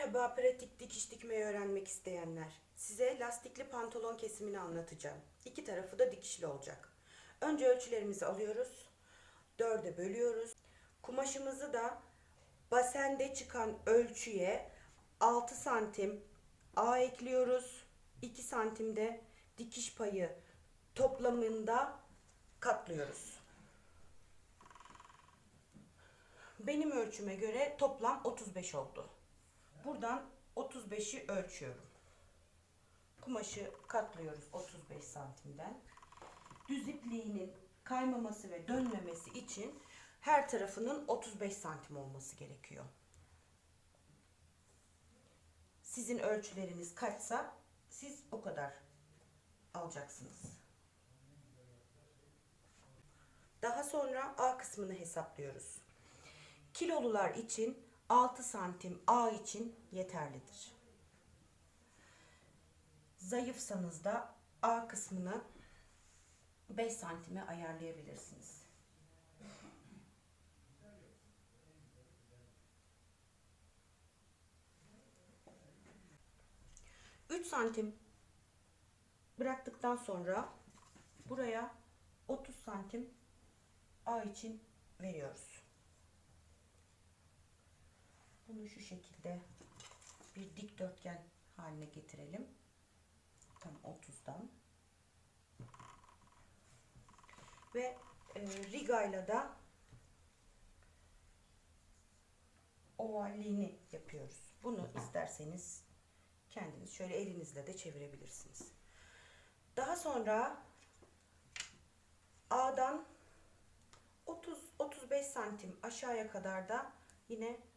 Merhaba pratik dikiş dikmeyi öğrenmek isteyenler. Size lastikli pantolon kesimini anlatacağım. İki tarafı da dikişli olacak. Önce ölçülerimizi alıyoruz. Dörde bölüyoruz. Kumaşımızı da basende çıkan ölçüye 6 santim A ekliyoruz. 2 santimde dikiş payı toplamında katlıyoruz. Benim ölçüme göre toplam 35 oldu. Buradan 35'i ölçüyorum. Kumaşı katlıyoruz 35 santimden. Düz ipliğinin kaymaması ve dönmemesi için her tarafının 35 santim olması gerekiyor. Sizin ölçüleriniz kaçsa siz o kadar alacaksınız. Daha sonra A kısmını hesaplıyoruz. Kilolular için 6 santim A için yeterlidir. Zayıfsanız da A kısmını 5 santime ayarlayabilirsiniz. Üç santim bıraktıktan sonra buraya 30 santim A için veriyoruz. Bunu şu şekilde bir dikdörtgen haline getirelim. Tam 30'dan. Ve e, rigayla da ovalliğini yapıyoruz. Bunu isterseniz kendiniz şöyle elinizle de çevirebilirsiniz. Daha sonra A'dan 30-35 santim aşağıya kadar da yine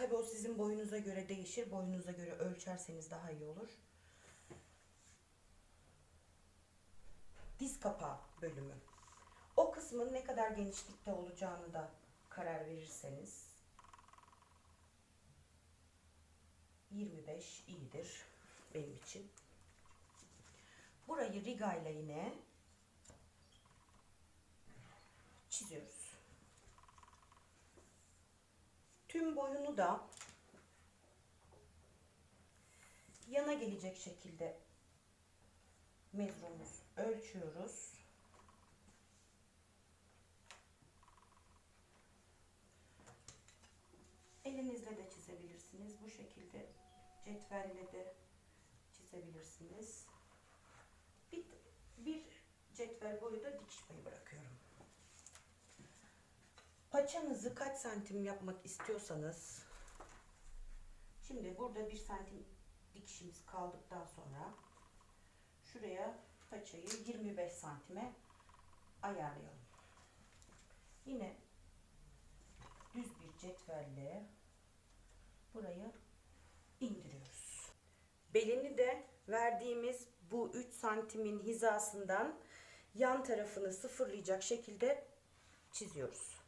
Tabii o sizin boyunuza göre değişir. Boyunuza göre ölçerseniz daha iyi olur. Diz kapağı bölümü. O kısmın ne kadar genişlikte olacağını da karar verirseniz 25 iyidir benim için. Burayı riga ile yine çiziyoruz. Tüm boyunu da yana gelecek şekilde mezrumuz ölçüyoruz. Elinizle de çizebilirsiniz. Bu şekilde cetvelle de çizebilirsiniz. Bir, bir cetvel boyu da dikiş payı bırakıyorum. Paçanızı kaç santim yapmak istiyorsanız şimdi burada bir santim dikişimiz kaldıktan sonra şuraya paçayı 25 santime ayarlayalım. Yine düz bir cetvelle burayı indiriyoruz. Belini de verdiğimiz bu 3 santimin hizasından yan tarafını sıfırlayacak şekilde çiziyoruz.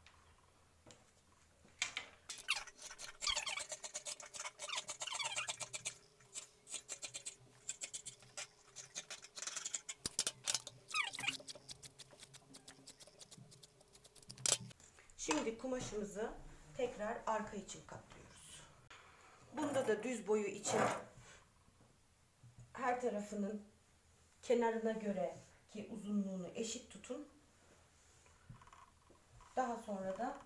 Şimdi kumaşımızı tekrar arka için katlıyoruz. Bunda da düz boyu için her tarafının kenarına göre ki uzunluğunu eşit tutun. Daha sonra da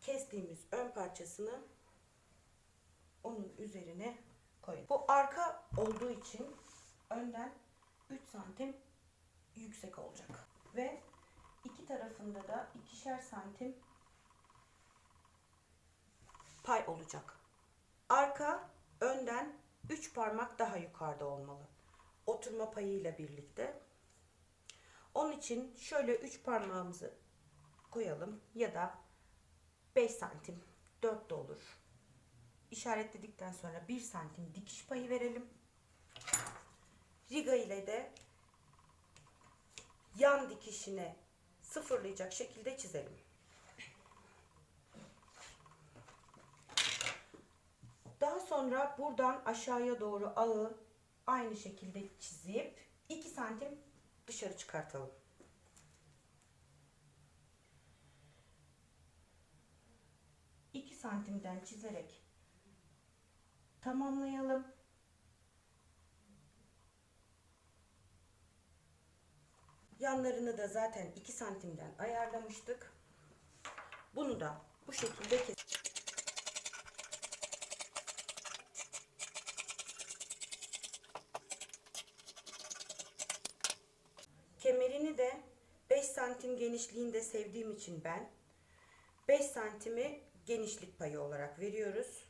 kestiğimiz ön parçasını onun üzerine koyun. Bu arka olduğu için önden 3 santim yüksek olacak. Ve iki tarafında da ikişer santim pay olacak. Arka önden 3 parmak daha yukarıda olmalı. Oturma payıyla birlikte. Onun için şöyle 3 parmağımızı koyalım ya da 5 santim 4 de olur. İşaretledikten sonra 1 santim dikiş payı verelim. Riga ile de yan dikişine sıfırlayacak şekilde çizelim. Daha sonra buradan aşağıya doğru ağı aynı şekilde çizip 2 santim dışarı çıkartalım. 2 santimden çizerek tamamlayalım. Yanlarını da zaten 2 santimden ayarlamıştık. Bunu da bu şekilde kes. Kemerini de 5 santim genişliğinde sevdiğim için ben 5 santimi genişlik payı olarak veriyoruz.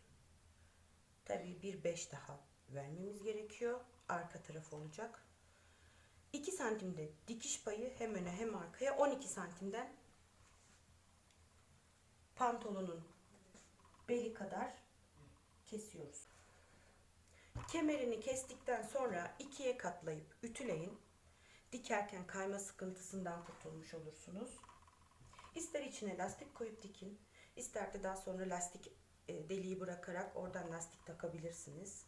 Tabii bir 5 daha vermemiz gerekiyor. Arka taraf olacak. 2 santimde dikiş payı hem öne hem arkaya 12 santimden pantolonun beli kadar kesiyoruz. Kemerini kestikten sonra ikiye katlayıp ütüleyin. Dikerken kayma sıkıntısından kurtulmuş olursunuz. İster içine lastik koyup dikin, ister de daha sonra lastik e, deliği bırakarak oradan lastik takabilirsiniz.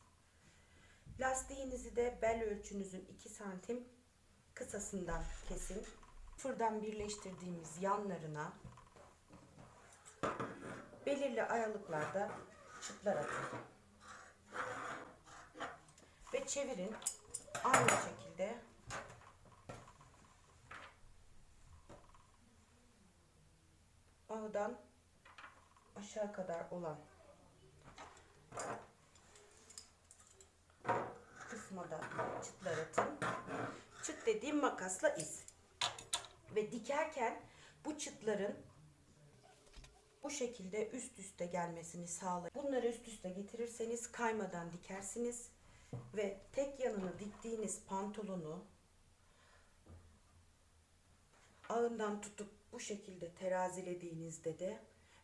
Lastiğinizi de bel ölçünüzün 2 santim kısasından kesin. Fırdan birleştirdiğimiz yanlarına belirli aralıklarda çıtlar atın. Ve çevirin. Aynı şekilde ağdan aşağı kadar olan kısma da çıtlar atın. Çıt dediğim makasla iz. Ve dikerken bu çıtların bu şekilde üst üste gelmesini sağlayın. Bunları üst üste getirirseniz kaymadan dikersiniz ve tek yanını diktiğiniz pantolonu ağından tutup bu şekilde terazilediğinizde de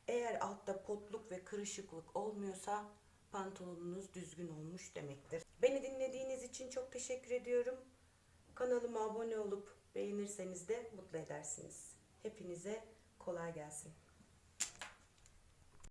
eğer altta potluk ve kırışıklık olmuyorsa pantolonunuz düzgün olmuş demektir. Beni dinlediğiniz için çok teşekkür ediyorum. Kanalıma abone olup beğenirseniz de mutlu edersiniz. Hepinize kolay gelsin.